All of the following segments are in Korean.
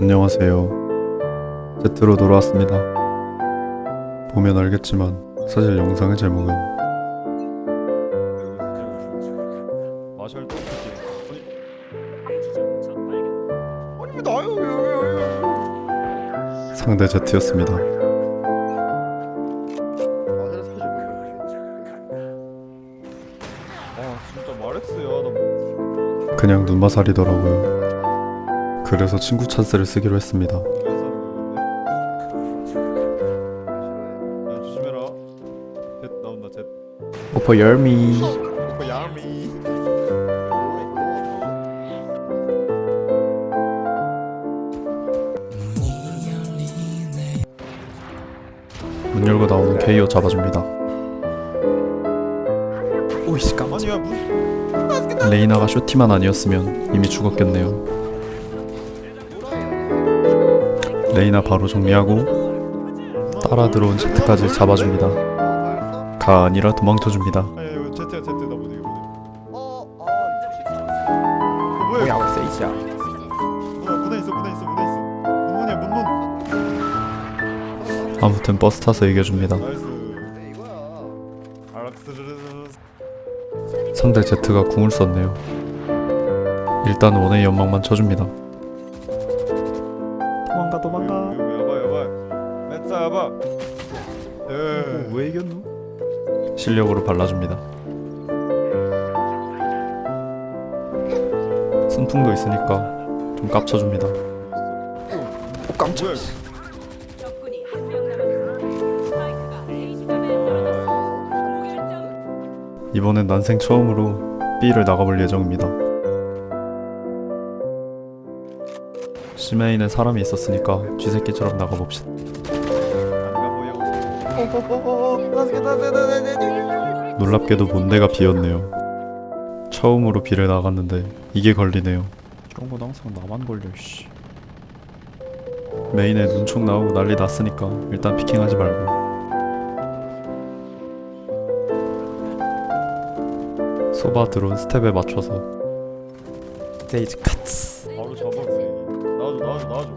안녕하세요. 제트로 돌아왔습니다. 보면 알겠지만 사실 영상의 제목은. 상대 제트였습니다. 아 그냥 눈마살이더라고요. 그래서 친구 찬스를 쓰기로 했습니다. 열미. 오빠 야미 문 열고 나오는 케이오 잡아줍니다. 오이씨 깜. 아니 야 무슨 레이나가 쇼티만 아니었으면 이미 죽었겠네요. 레이나 바로 정리하고 따라 들어온 제트까지 잡아줍니다. 가 아니라 도망쳐줍니다. 아니 이거 제트야 제트 나 보내 이거 어, 보내 어, 뭐야 세이지야 아무튼 버스 타서 이겨줍니다. 상대 제트가 궁을 썼네요. 일단 원의 연막만 쳐줍니다. 도망가 도망가. 야바 야바 멘사 야바 예왜 이겼노? 실력으로 발라줍니다. 순풍도 있으니까 좀 깝쳐줍니다. 오 깜짝 적군이 한 명 남았습니다. 스파이크가 A 지점에 떨어졌습니다. 무결점 이번엔 난생 처음으로 B를 나가볼 예정입니다. C메인에 사람이 있었으니까 쥐새끼처럼 나가봅시다. 놀랍게도 본대가 비었네요. 처음으로 B를 나갔는데 이게 걸리네요. 이런 건 항상 나만 걸려 씨. 메인에 눈총 나오고 난리 났으니까 일단 피킹하지 말고 소바 드론 스텝에 맞춰서 스테이지 카츠 바로 잡아 분위기 나와줘 나와줘 나와줘.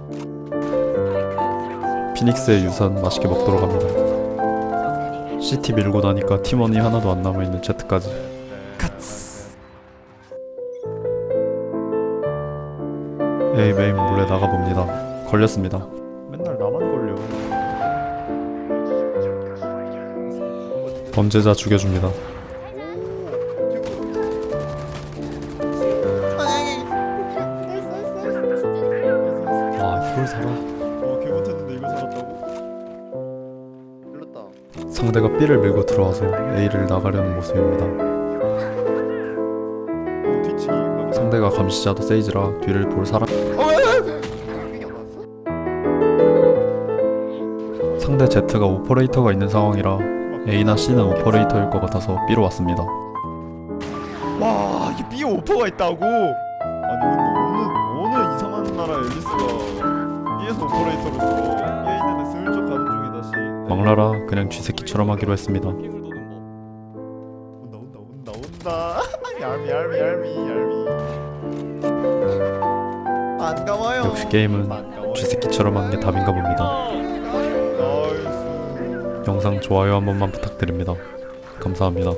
피닉스의 유산 맛있게 먹도록 합니다. CT 밀고 나니까 팀원이 하나도 안 남아있는 제트까지. 에이 메인 몰래 나가봅니다. 걸렸습니다. 맨날 나만 걸려. 범죄자 죽여줍니다 상대가 B를 밀고 들어와서 A를 나가려는 모습입니다 상대가 감시자도 세이지라 뒤를 볼 사람? 상대 Z가 오퍼레이터가 있는 상황이라 A나 C는 오퍼레이터일 것 같아서 B로 왔습니다 와 이게 B 오퍼가 있다고? 아니 근데 어느 어느 이상한 나라 앨리스가 B에서 오퍼레이터를 막라라 그냥 쥐새끼처럼 하기로 했습니다. 온다 온다 온다 온다. 얄미 얄미 얄미 얄미. 반가워요. 역시 게임은. 쥐새끼처럼 하는 게 답인가 봅니다. 나이스. 영상 좋아요 한 번만 부탁드립니다. 감사합니다